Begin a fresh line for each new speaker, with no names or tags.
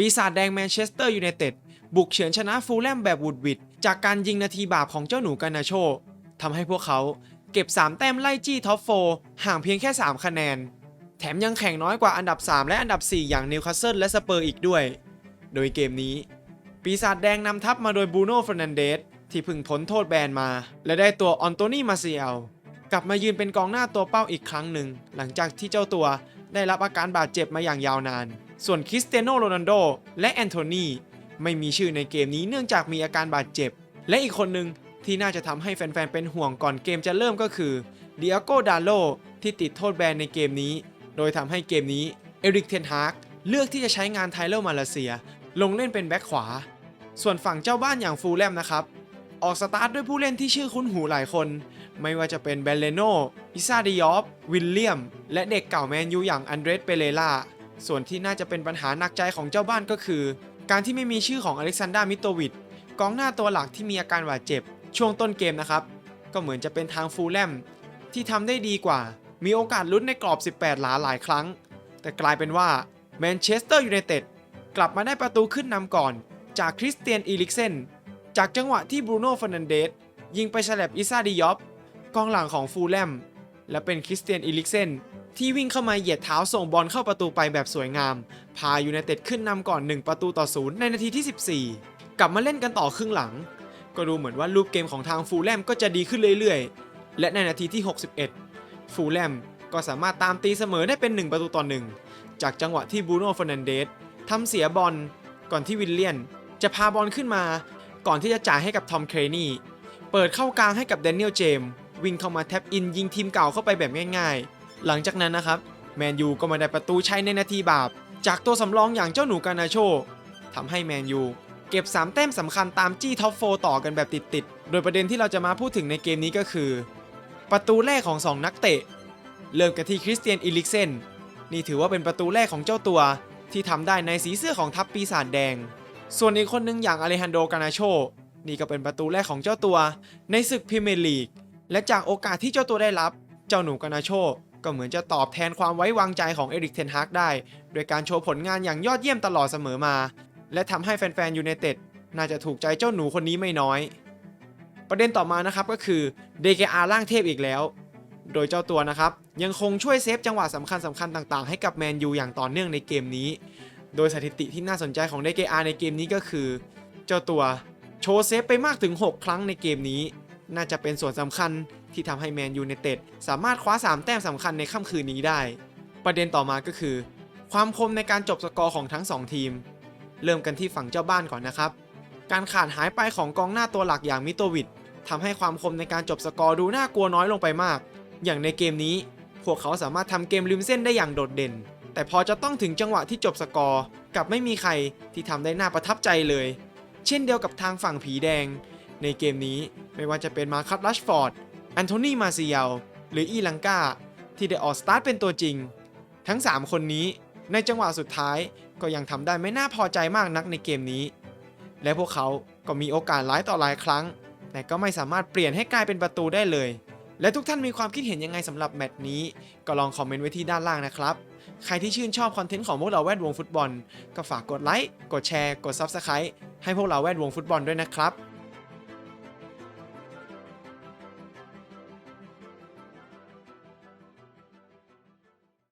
ปีศาจแดงแมนเชสเตอร์ยูไนเต็ดบุกเฉือนชนะฟูลแลมแบบวุดวิดจากการยิงนาทีบาปของเจ้าหนูกานาโชทำให้พวกเขาเก็บ 3 แต้มไล่จี้ท็อปโฟห่างเพียงแค่ 3 คะแนน แถมยังแข่งน้อยกว่าอันดับ 3 และอันดับ 4 อย่างนิวคาสเซิลและสเปอร์อีกด้วย โดยเกมนี้ ปีศาจแดงนำทัพมาโดยบูโน่ฟรนันเดสที่พึ่งพ้นโทษแบนมา และได้ตัวออนโตนีมาเซียลกลับมายืนเป็นกองหน้าตัวเป้าอีกครั้งหนึ่ง หลังจากที่เจ้าตัวได้รับอาการบาดเจ็บมาอย่างยาวนาน ส่วนคริสเตียโนโรนัลโดและแอนโทนีไม่มีชื่อในเกมนี้เนื่องจากมีอาการบาดเจ็บ และอีกคนหนึ่งที่น่าจะทำให้แฟนๆ เป็นห่วงก่อนเกมจะเริ่มก็คือเดียโกดาโลที่ติดโทษแบนในเกมนี้ โดยทำให้เกมนี้เอริกเทนฮากเลือกที่จะใช้งานไทเลอร์มาเลเซีย ลงเล่นเป็นแบ็คขวา ส่วนฝั่งเจ้าบ้านอย่างฟูลแลมนะครับ ออกสตาร์ทด้วยผู้เล่นที่ชื่อคุ้นหูหลายคน ไม่ว่าจะเป็นเบลเลโนอิซาดิยอฟวิลเลียม และเด็กเก่าแมนยูอย่างอันเดรสเปเรล่า ส่วนที่น่าจะเป็นปัญหาหนักใจของเจ้าบ้านก็คือ การที่ไม่มีชื่อของอเล็กซานดรามิโตวิชกองหน้าตัวหลักที่มีอาการบาดเจ็บ ช่วงต้นเกมนะครับ ก็เหมือนจะเป็นทางฟูลแลมที่ทำได้ดีกว่า มีโอกาสลุ้นในกรอบ 18 หลาหลายครั้ง แต่กลายเป็นว่าแมนเชสเตอร์ยูไนเต็ดกลับมาได้ประตูขึ้นนำก่อน จากคริสเตียนอีลิกเซนจากจังหวะที่บรูโน่ฟ e ร์นันเดสยิงไปฉลับอิซาดิยอฟกองหลังของฟูลแลมและเป็นคริสเตียนอีลิกเซน ที่วิ่งเข้ามาเหยียดเท้าส่งบอลเข้าประตูไปแบบสวยงาม พายูไนเต็ดขึ้นนำก่อน 1 ประตูต่อศูนย์ในนาทีที่ 14 กลับมาเล่นกันต่อครึ่งหลัง ก็ดูเหมือนว่ารูปเกมของทางฟูลแลมก็จะดีขึ้นเรื่อยๆ และในนาทีที่ 61 ฟูลแลมก็สามารถตามตีเสมอได้เป็น 1 ประตูต่อ1จากจังหวะที่บูโน่ฟ e ร์นันเดสทำเสียบอลก่อนที่วิลเลียน จะพาบอลขึ้นมาก่อนที่จะจ่ายให้กับทอมเครนีเปิดเข้ากลางให้กับแดเนียลเจมส์วิ่งเข้ามาแท็บอินยิงทีมเก่าเข้าไปแบบง่ายๆ หลังจากนั้นนะครับแมนยูก็มาได้ประตูชัยในนาทีบาป จากตัวสำรองอย่างเจ้าหนูกานาโชทำให้แมนยูเก็บ 3 แต้มสำคัญตามจี้ท็อปโฟต่อกันแบบติดๆ โดยประเด็นที่เราจะมาพูดถึงในเกมนี้ก็คือ ประตูแรกของ 2 นักเตะ เริ่มกันที่คริสเตียนอีลิกเซนนี่ถือว่าเป็นประตูแรกของเจ้าตัว ที่ทำได้ในสีเสื้อของทัพปีศาจแดง ส่วนอีกคนหนึ่งอย่างอเลฮันโดกานาโชนี่ก็เป็นประตูแรกของเจ้าตัว ในศึกพรีเมียร์ลีกและจากโอกาสที่เจ้าตัวได้รับ เจ้าหนูกานาโช ก็เหมือนจะตอบแทนความไว้วางใจของเอริกเทนฮากได้ โดยการโชว์ผลงานอย่างยอดเยี่ยมตลอดเสมอมา และทำให้แฟนๆยูไนเต็ดน่าจะถูกใจเจ้าหนูคนนี้ไม่น้อย ประเด็นต่อมานะครับก็คือ DKR ร่างเทพอีกแล้ว โดยเจ้าตัวนะครับ ยังคงช่วยเซฟจังหวะสำคัญสคัญๆต่างๆ ให้กับแมนยูอย่างต่อเนื่องในเกมนี้ โดยสถิติที่น่าสนใจของ DKR ในเกมนี้ก็คือ เจ้าตัวโชว์เซฟไปมากถึง 6 ครั้งในเกมนี้ น่าจะเป็นส่วนสำคัญที่ทำให้แมนยูไนเต็ดสามารถคว้า 3 แต้มสำคัญในค่ำคืนนี้ได้ ประเด็นต่อมาก็คือ ความคมในการจบสกอร์ของทั้ง 2 ทีม เริ่มกันที่ฝั่งเจ้าบ้านก่อนนะครับ การขาดหายไปของกองหน้าตัวหลักอย่างมิโตวิชทำให้ความคมในการจบสกอร์ดูน่ากลัวน้อยลงไปมาก อย่างในเกมนี้ พวกเขาสามารถทำเกมริมเส้นได้อย่างโดดเด่น แต่พอจะต้องถึงจังหวะที่จบสกอร์กลับไม่มีใครที่ทำได้น่าประทับใจเลย เช่นเดียวกับทางฝั่งผีแดง ในเกมนี้ไม่ว่าจะเป็นมาคัตลัชฟอร์ดแอนโทนีมาซิเยลหรืออีลังกาที่ได้ออกสตาร์ทเป็นตัวจริง ทั้ง 3 คนนี้ในจังหวะสุดท้ายก็ยังทำได้ไม่น่าพอใจมากนักในเกมนี้ และพวกเขาก็มีโอกาสหลายต่อหลายครั้ง แต่ก็ไม่สามารถเปลี่ยนให้กลายเป็นประตูได้เลย และทุกท่านมีความคิดเห็นยังไงสำหรับแมตช์นี้ ก็ลองคอมเมนต์ไว้ที่ด้านล่างนะครับ ใครที่ชื่นชอบคอนเทนต์ของพวกเราแวดวงฟุตบอล ก็ฝากกดไลค์ กดแชร์ กด Subscribe ให้พวกเราแวดวงฟุตบอลด้วยนะครับ